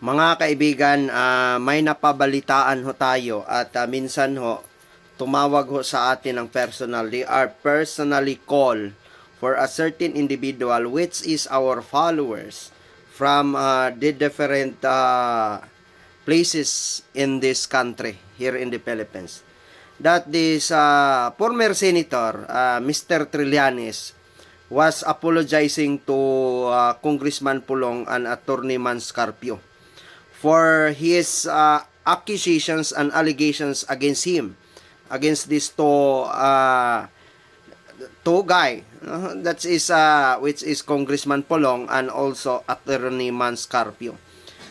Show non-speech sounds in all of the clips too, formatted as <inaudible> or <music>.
Mga kaibigan, ah, may napabalitaan ho tayo at ah, minsan ho, tumawag ho sa atin ng personal. They are personally call for a certain individual which is our followers from ah, the different ah, places in this country, here in the Philippines. That this ah, former senator, ah, Mr. Trillanes, was apologizing to ah, Congressman Pulong and Attorney Manscarpio for his uh, accusations and allegations against him against these two uh, two guy uh, that is uh, which is Congressman Polong and also Attorney Manscarpio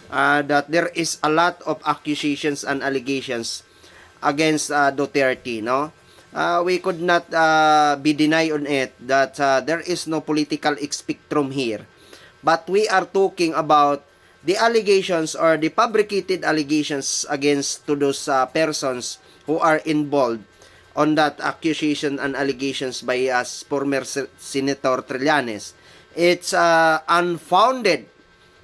uh, that there is a lot of accusations and allegations against uh, Duterte no? Uh, we could not uh, be deny on it that uh, there is no political spectrum here. But we are talking about the allegations or the fabricated allegations against to those uh, persons who are involved on that accusation and allegations by us former Se- Senator Trillanes. It's uh, unfounded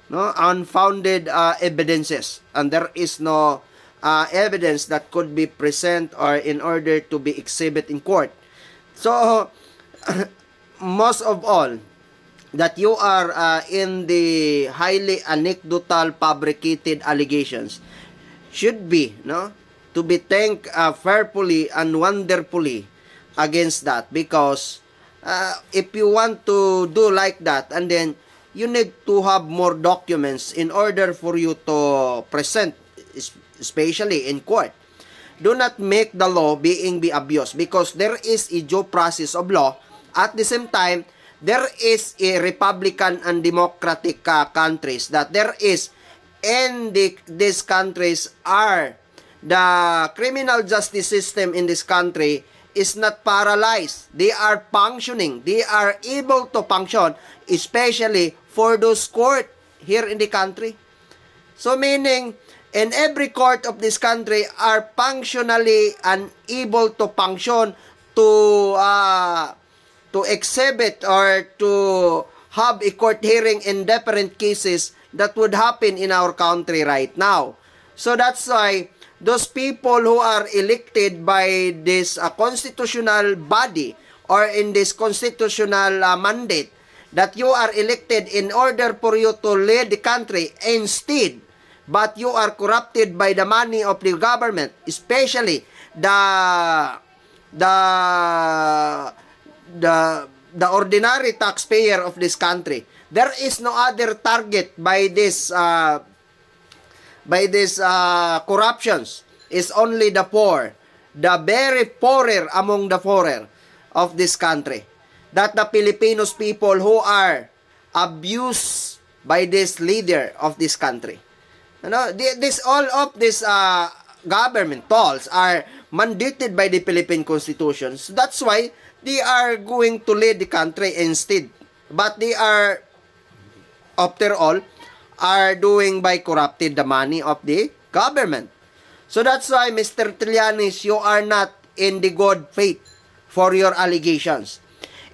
no? Unfounded uh, evidences. And there is no uh, evidence that could be present or in order to be exhibit in court. So <coughs> most of all that you are uh, in the highly anecdotal fabricated allegations should be no to be thanked uh, fairfully and wonderfully against that because uh, if you want to do like that and then you need to have more documents in order for you to present especially in court. Do not make the law being be abused because there is a due process of law. At the same time there is a republican and democratic uh, countries that there is in the, these countries are the criminal justice system in this country is not paralyzed. They are functioning. They are able to function especially for those court here in the country. So meaning, in every court of this country are functionally unable to function to uh, to exhibit or to have a court hearing in different cases that would happen in our country right now. So that's why those people who are elected by this uh, constitutional body or in this constitutional uh, mandate that you are elected in order for you to lead the country instead but you are corrupted by the money of the government especially the the the the ordinary taxpayer of this country. There is no other target by this uh, by this uh, corruptions. Is only the poor the very poorer among the poorer of this country. That the Filipinos people who are abused by this leader of this country. You know, thi- this all of this uh, government tolls are mandated by the Philippine Constitution. That's why they are going to lead the country instead. But they are, after all, are doing by corrupted the money of the government. So that's why, Mr. Trillanes, you are not in the good faith for your allegations.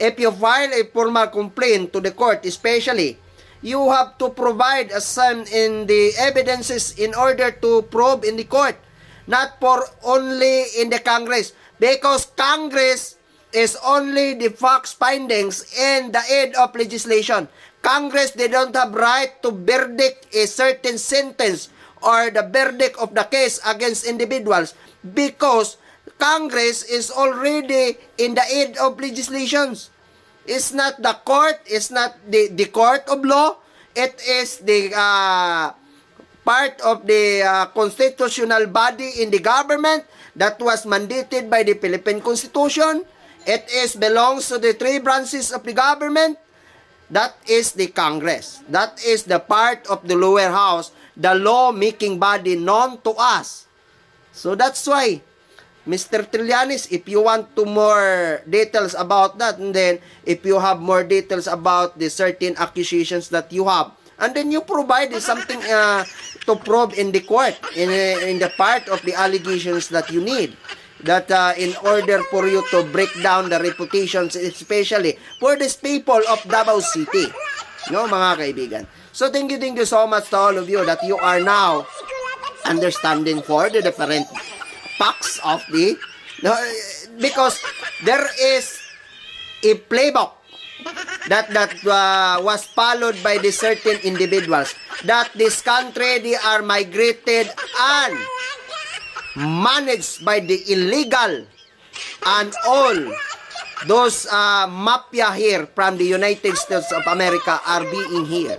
If you file a formal complaint to the court, especially, you have to provide a some in the evidences in order to prove in the court, not for only in the Congress, because Congress is only the facts findings and the aid of legislation. Congress, they don't have right to verdict a certain sentence or the verdict of the case against individuals because Congress is already in the aid of legislations. It's not the court, it's not the, the court of law, it is the uh, part of the uh, constitutional body in the government that was mandated by the Philippine Constitution. It is belongs to the three branches of the government. That is the Congress. That is the part of the lower house, the law-making body known to us. So that's why Mr. Trillanes, if you want to more details about that, and then if you have more details about the certain accusations that you have, and then you provide something uh, to probe in the court, in, in the part of the allegations that you need. That uh, in order for you to break down the reputations, especially for these people of Davao City. No, mga kaibigan. So thank you, thank you so much to all of you that you are now understanding for the different facts of the no, because there is a playbook that that uh, was followed by the certain individuals that this country they are migrated and managed by the illegal and all those uh, mafia here from the United States of America are being here.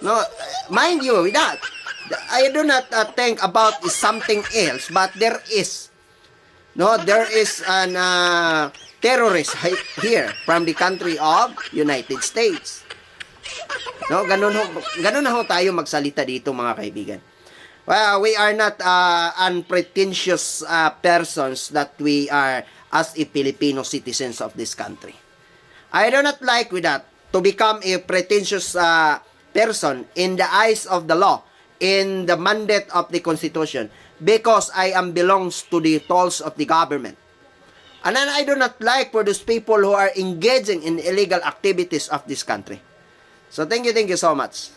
No, mind you, that, I do not uh, think about something else, but there is, no, there is an uh, terrorist here from the country of United States. No, ganun ho, ganun na ho tayo magsalita dito mga kaibigan. Well, we are not uh, unpretentious uh, persons that we are as a Filipino citizens of this country. I do not like with that to become a pretentious uh, person in the eyes of the law, in the mandate of the Constitution, because I am belongs to the tolls of the government. And then I do not like for those people who are engaging in illegal activities of this country. So thank you, thank you so much.